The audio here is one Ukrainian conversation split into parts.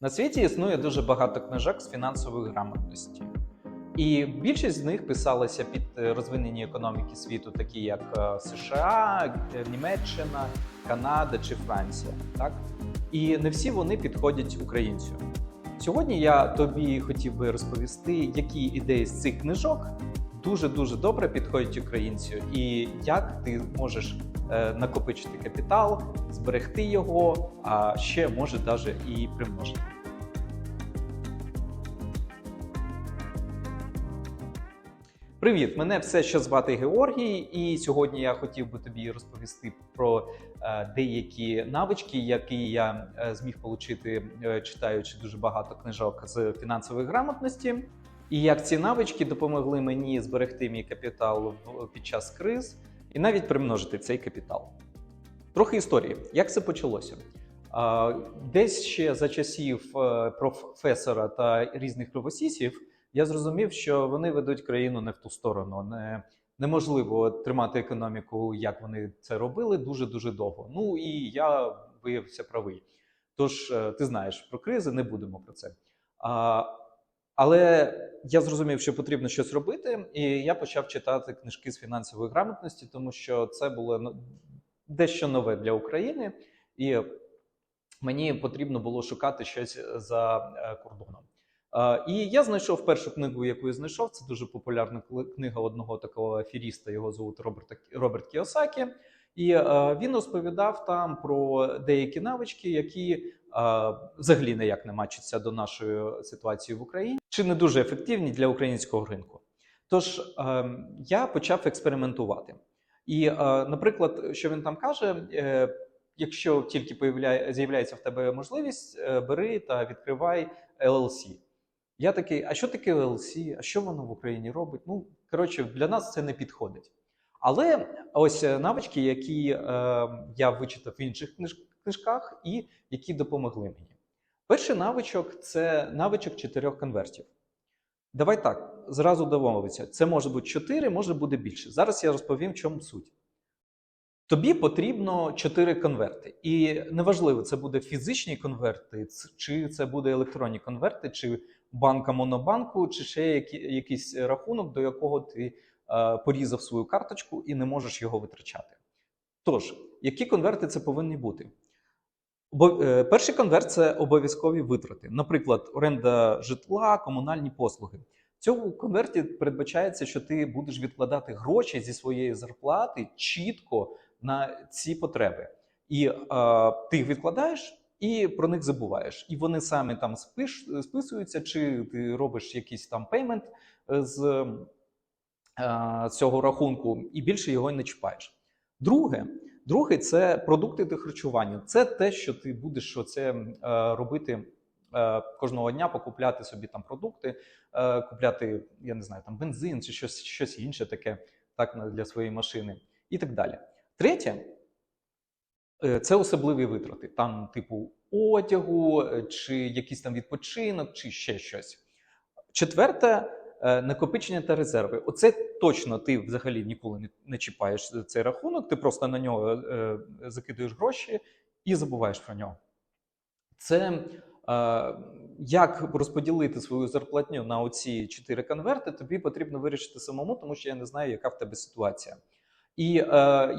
На світі існує дуже багато книжок з фінансової грамотності. І більшість з них писалися під е, розвинені економіки світу, такі як е, США, е, Німеччина, Канада чи Франція. Так? І не всі вони підходять українцю. Сьогодні я тобі хотів би розповісти, які ідеї з цих книжок дуже дуже добре підходять українцю, і як ти можеш е, накопичити капітал, зберегти його, а ще може навіть і примножити. Привіт, мене все ще звати Георгій, і сьогодні я хотів би тобі розповісти про е, деякі навички, які я е, зміг отримати, читаючи дуже багато книжок з фінансової грамотності. І як ці навички допомогли мені зберегти мій капітал під час криз і навіть примножити цей капітал. Трохи історії. Як це почалося? Десь ще за часів е, професора та різних кровосісів я зрозумів, що вони ведуть країну не в ту сторону. Не, неможливо тримати економіку, як вони це робили, дуже дуже довго. Ну і я виявився правий. Тож е, ти знаєш про кризи, не будемо про це. Але я зрозумів, що потрібно щось робити, і я почав читати книжки з фінансової грамотності, тому що це було ну, дещо нове для України, і мені потрібно було шукати щось за е, кордоном. І я знайшов першу книгу, яку я знайшов. Це дуже популярна книга одного такого аферіста, його звуть Роберта Роберт Кіосакі. І е, він розповідав там про деякі навички, які е, взагалі ніяк не мачаться до нашої ситуації в Україні, чи не дуже ефективні для українського ринку. Тож е, я почав експериментувати. І, е, наприклад, що він там каже: якщо тільки з'являється в тебе можливість, бери та відкривай LLC. Я такий, а що таке LLC? А що воно в Україні робить? Ну, коротше, для нас це не підходить. Але ось е, навички, які е, я вичитав в інших книж- книжках, і які допомогли мені. Перший навичок це навичок чотирьох конвертів. Давай так, зразу домовитися. Це може бути 4, може бути більше. Зараз я розповім, в чому суть. Тобі потрібно 4 конверти. І неважливо, це буде фізичні конверти, чи це буде електронні конверти, чи банка монобанку, чи ще якийсь рахунок, до якого ти е, порізав свою карточку і не можеш його витрачати. Тож, які конверти це повинні бути? Е, перший конверт це обов'язкові витрати, наприклад, оренда житла, комунальні послуги. В цьому конверті передбачається, що ти будеш відкладати гроші зі своєї зарплати чітко на ці потреби. І е, ти їх відкладаєш і про них забуваєш. І вони самі там спиш, списуються, чи ти робиш якийсь там пеймент е, з е, цього рахунку, і більше його не чіпаєш. Друге, Друге це продукти до харчування. Це те, що ти будеш оце, е, робити кожного дня, покупляти собі там продукти, купляти, я не знаю, там бензин чи щось, щось інше таке так, для своєї машини і так далі. Третє це особливі витрати, там, типу, одягу, е, чи якийсь там відпочинок, чи ще щось. Четверте е, накопичення та резерви. Оце точно ти взагалі ніколи не, чіпаєш цей рахунок, ти просто на нього е, закидуєш гроші і забуваєш про нього. Це е, як розподілити свою зарплатню на оці чотири конверти, тобі потрібно вирішити самому, тому що я не знаю, яка в тебе ситуація. І е,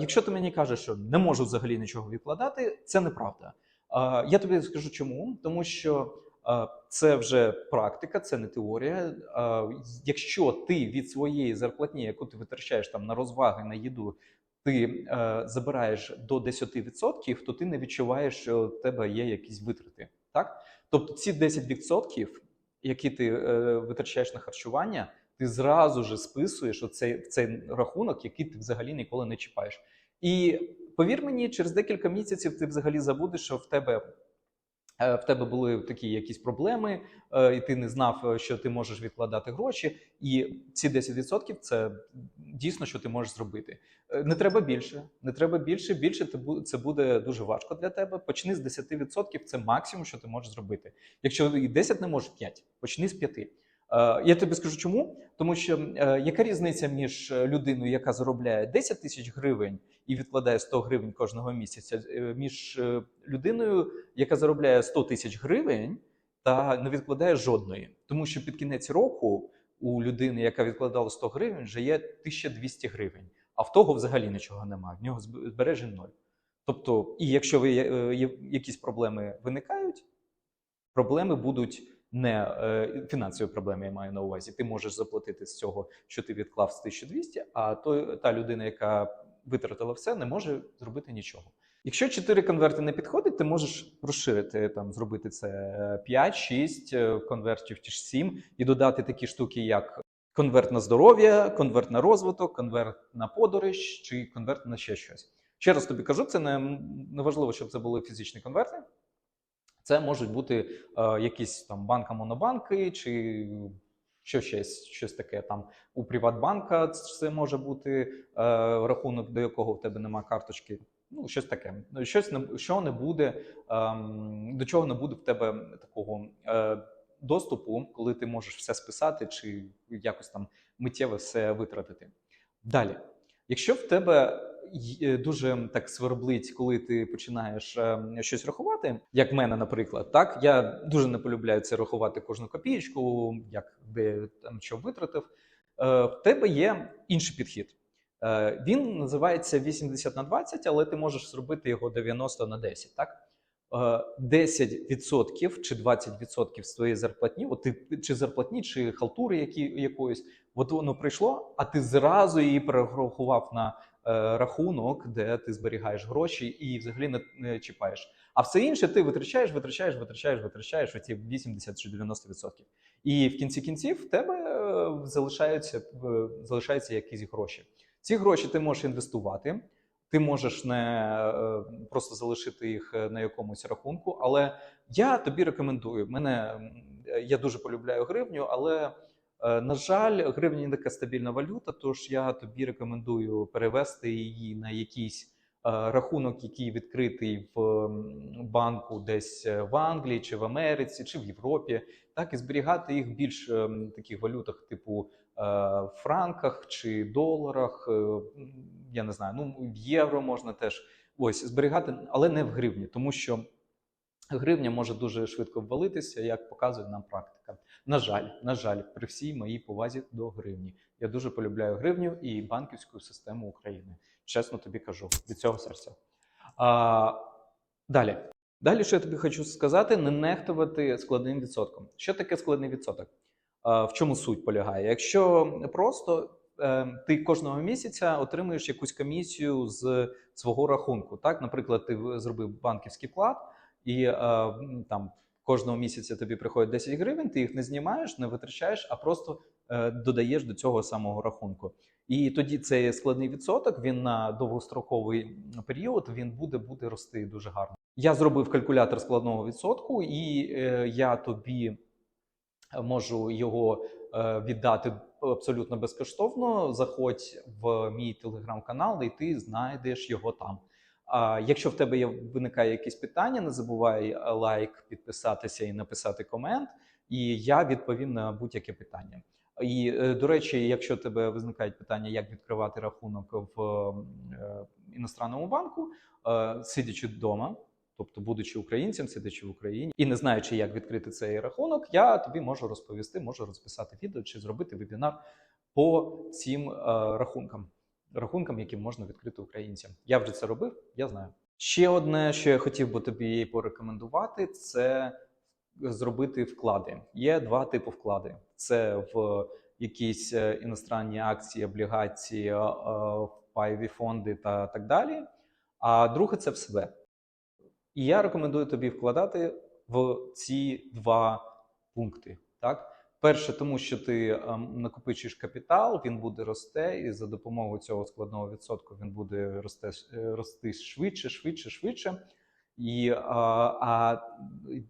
якщо ти мені кажеш, що не можу взагалі нічого відкладати, це неправда. Е, я тобі скажу чому, тому що е, це вже практика, це не теорія. Е, якщо ти від своєї зарплатні, яку ти витрачаєш там на розваги, на їду, ти е, забираєш до 10%, то ти не відчуваєш, що в тебе є якісь витрати. Так? Тобто ці 10%, які ти е, витрачаєш на харчування, ти зразу ж списуєш оцей, цей рахунок, який ти взагалі ніколи не чіпаєш. І повір мені, через декілька місяців ти взагалі забудеш, що в тебе. е, В тебе були такі якісь проблеми, е, і ти не знав, е, що ти можеш відкладати гроші. І ці 10% це дійсно, що ти можеш зробити. Не треба більше, не треба більше. Більше це буде дуже важко для тебе. Почни з 10%, це максимум, що ти можеш зробити. Якщо і 10 не можеш, 5, почни з 5. Е, Я тобі скажу чому. Тому що е, яка різниця між е, людиною, яка заробляє 10 тисяч гривень і відкладає 100 гривень кожного місяця, між людиною, яка заробляє 100 тисяч гривень та не відкладаєш жодної. Тому що під кінець року у людини, яка відкладала 100 гривень, вже є 1200 гривень, а в того взагалі нічого немає. В нього збережень ноль. Тобто, і якщо ви, якісь проблеми виникають, проблеми будуть не е, фінансові проблеми, я маю на увазі. Ти можеш заплатити з цього, що ти відклав з 1200, а той, та людина, яка витратила все, не може зробити нічого. Якщо 4 конверти не підходить, ти можеш розширити там, зробити це 5-6 конвертів чи ж 7 і додати такі штуки, як конверт на здоров'я, конверт на розвиток, конверт на подорож чи конверт на ще щось. Ще раз тобі кажу, це не, не важливо, щоб це були фізичні конверти. Це можуть бути е, якісь там банка монобанки чи що щось, щось таке там у Приватбанка. Це може бути е, рахунок, до якого в тебе немає карточки. Ну, щось таке. Щось не що не буде, ем, до чого не буде в тебе такого е, доступу, коли ти можеш все списати чи якось там миттєво все витратити. Далі, якщо в тебе е, дуже так сверблить, коли ти починаєш е, щось рахувати, як в мене, наприклад, так я дуже не полюбляю це рахувати кожну копієчку, як де там що витратив. Е, в тебе є інший підхід. Е, він називається 80 на 20, але ти можеш зробити його 90 на 10, так? Е, 10% чи 20% з твоєї зарплатні, от ти чи зарплатні, чи халтури які, якоїсь, от воно прийшло, а ти зразу її перерахував на е, рахунок, де ти зберігаєш гроші і взагалі не, чіпаєш. А все інше ти витрачаєш, витрачаєш, витрачаєш, витрачаєш оці 80 чи 90%. І в кінці кінців в тебе е, залишаються, е, залишаються якісь гроші. Ці гроші ти можеш інвестувати. Ти можеш не е, просто залишити їх е, на якомусь рахунку, але я тобі рекомендую. Мене я дуже полюбляю гривню, але е, на жаль, гривня не така стабільна валюта. Тож я тобі рекомендую перевести її на якийсь е, рахунок, який відкритий в банку, десь е, в Англії, чи в Америці, чи в Європі, так і зберігати їх більш ем, таких валютах, типу е, франках чи доларах. е, Я не знаю, ну в євро можна теж ось зберігати, але не в гривні, тому що гривня може дуже швидко ввалитися, як показує нам практика. На жаль, на жаль, при всій моїй повазі до гривні. Я дуже полюбляю гривню і банківську систему України. Чесно тобі кажу від цього серця. А, далі. Далі, що я тобі хочу сказати, не нехтувати складним відсотком. Що таке складний відсоток? А, в чому суть полягає? Якщо просто е, ти кожного місяця отримуєш якусь комісію з свого рахунку. Так, наприклад, ти зробив банківський вклад, і е, там кожного місяця тобі приходить 10 гривень, ти їх не знімаєш, не витрачаєш, а просто е, додаєш до цього самого рахунку. І тоді цей складний відсоток він на довгостроковий період він буде, буде рости дуже гарно. Я зробив калькулятор складного відсотку, і е, я тобі можу його е, віддати абсолютно безкоштовно. Заходь в мій телеграм-канал, і ти знайдеш його там. А якщо в тебе є виникає якесь питання, не забувай е, лайк, підписатися і написати комент, і я відповім на будь-яке питання. І е, до речі, якщо тебе виникають питання, як відкривати рахунок в е, іностранному банку, сидячи вдома, тобто будучи українцем, сидячи в Україні і не знаючи, як відкрити цей рахунок, я тобі можу розповісти, можу розписати відео чи зробити вебінар по цим рахункам, рахункам, які можна відкрити українцям. Я вже це робив, я знаю. Ще одне, що я хотів би тобі порекомендувати, це зробити вклади. Є два типи вклади: це в якісь е, іностранні акції, облігації, е, е, пайові фонди та так далі. А друге це в себе. І я рекомендую тобі вкладати в ці два пункти. Так? Перше, тому що ти ем, накопичуєш капітал, він буде рости, і за допомогою цього складного відсотку він буде рости, е, рости швидше, швидше, швидше. І а, а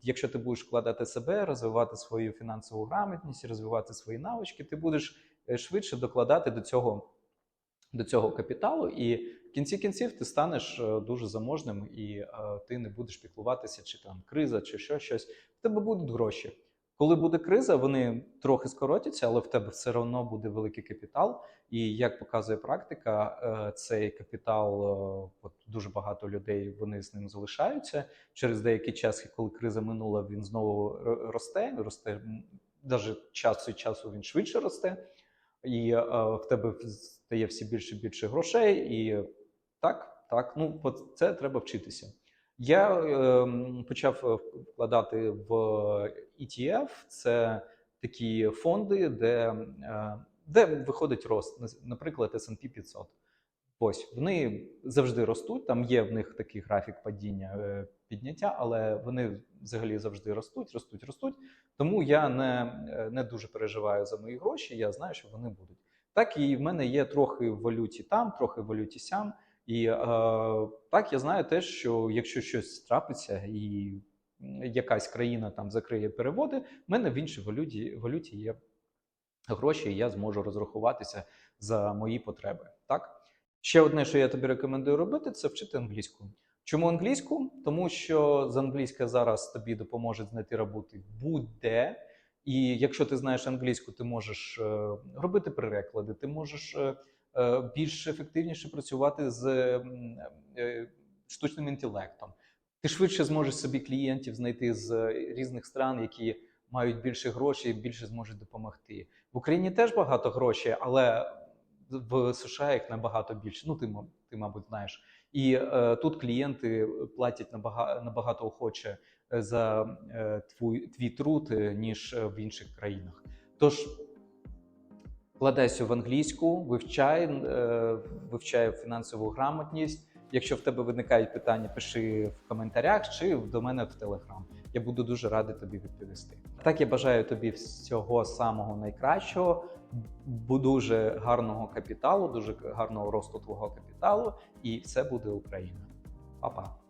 якщо ти будеш вкладати себе, розвивати свою фінансову грамотність, розвивати свої навички, ти будеш е, швидше докладати до цього, до цього капіталу, і в кінці кінців ти станеш е, дуже заможним, і е, ти не будеш піклуватися, чи там криза, чи що щось. В тебе будуть гроші. Коли буде криза, вони трохи скоротяться, але в тебе все одно буде великий капітал. І як показує практика, е, цей капітал, е, от дуже багато людей вони з ним залишаються. Через деякий час, коли криза минула, він знову росте, росте навіть час від часу він швидше росте, і е, в тебе стає все більше і більше грошей. І так, так, ну це треба вчитися. Я е, почав вкладати в ETF. Це такі фонди, де, е, де виходить рост, наприклад, S&P 500. Ось вони завжди ростуть. Там є в них такий графік падіння е, підняття, але вони взагалі завжди ростуть, ростуть, ростуть. Тому я не, е, не дуже переживаю за мої гроші. Я знаю, що вони будуть. Так і в мене є трохи в валюті там, трохи в валюті сям. І е, так я знаю те, що якщо щось трапиться і якась країна там закриє переводи, в мене в іншій валюті, валюті є гроші, і я зможу розрахуватися за мої потреби. Так ще одне, що я тобі рекомендую робити, це вчити англійську. Чому англійську? Тому що з англійська зараз тобі допоможе знайти роботи будь-де. І якщо ти знаєш англійську, ти можеш е, робити переклади, ти можеш е, більш ефективніше працювати з е, штучним інтелектом. Ти швидше зможеш собі клієнтів знайти з різних стран, які мають більше грошей, більше зможуть допомогти. В Україні теж багато грошей, але в США їх набагато більше. Ну, ти, ти мабуть, знаєш. І е, тут клієнти платять набагато, набагато охоче е, за е, твій, твій труд, е, ніж е, в інших країнах. Тож вкладайся в англійську, вивчай, е, вивчай фінансову грамотність. Якщо в тебе виникають питання, пиши в коментарях чи до мене в Телеграм. Я буду дуже радий тобі відповісти. Так я бажаю тобі всього самого найкращого, дуже гарного капіталу, дуже гарного росту твого капіталу, і все буде Україна. Па-па!